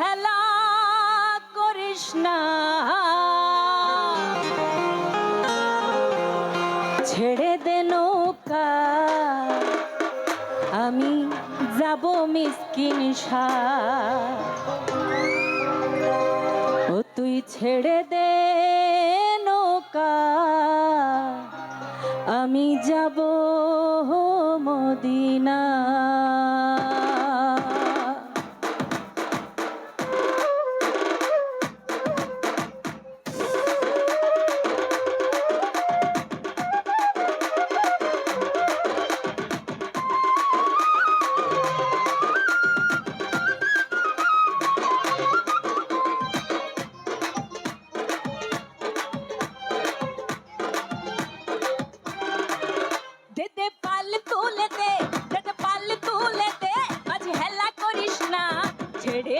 হেলা করিস না। ছেড়ে দে নৌকা, আমি যাব মিসকিন ও তুই ছেড়ে দে নৌকা, আমি যাব মদিনা।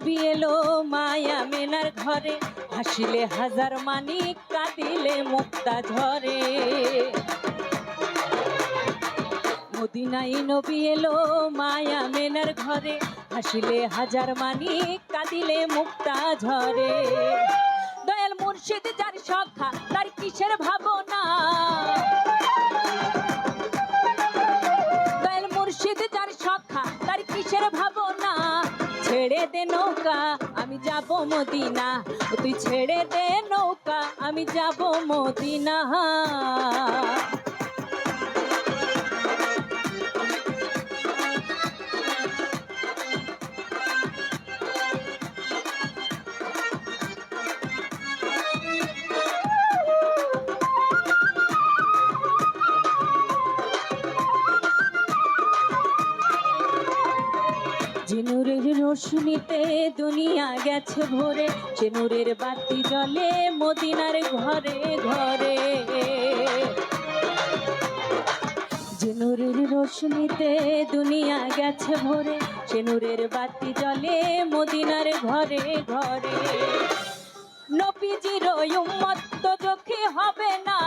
নবী এলো মায়া মেনার ঘরে। হাসিলে হাজার মানিক, কাঁদিলে মুক্তা ঝরে। মদিনাই নবী এলো মায়া মেনার ঘরে। হাসিলে হাজার মানিক, কাঁদিলে মুক্তা ঝরে। দয়াল মুর্শিদ, যার সখা, তার কিসের ভাবনা? ছেড়ে দে নৌকা আমি যাব মদিনা। তুই ছেড়ে দে নৌকা আমি যাব মদিনা। রোশনিতে দুনিয়া গেছে ভরে ঝিনুরের বাতি জলে মদিনার ঘরে ঘরে। ঝিনুরের রোশনিতে দুনিয়া গেছে ভরে ঝিনুরের বাতি জলে মদিনার ঘরে ঘরে। নবীজির উম্মত চোখে হবে না।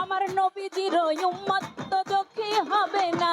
আমার নবীজির উম্মত চোখে হবে না।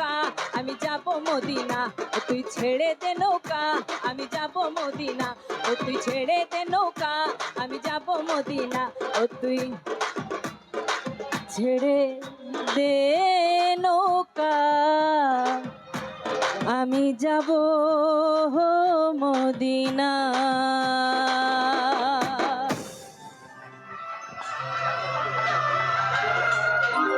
আমি যাব মদিনা, ও তুই ছেড়ে দে নৌকা, আমি যাব মদিনা, ও তুই ছেড়ে দে নৌকা, আমি যাব মদিনা, ও তুই ছেড়ে দে নৌকা, আমি যাব মদিনা।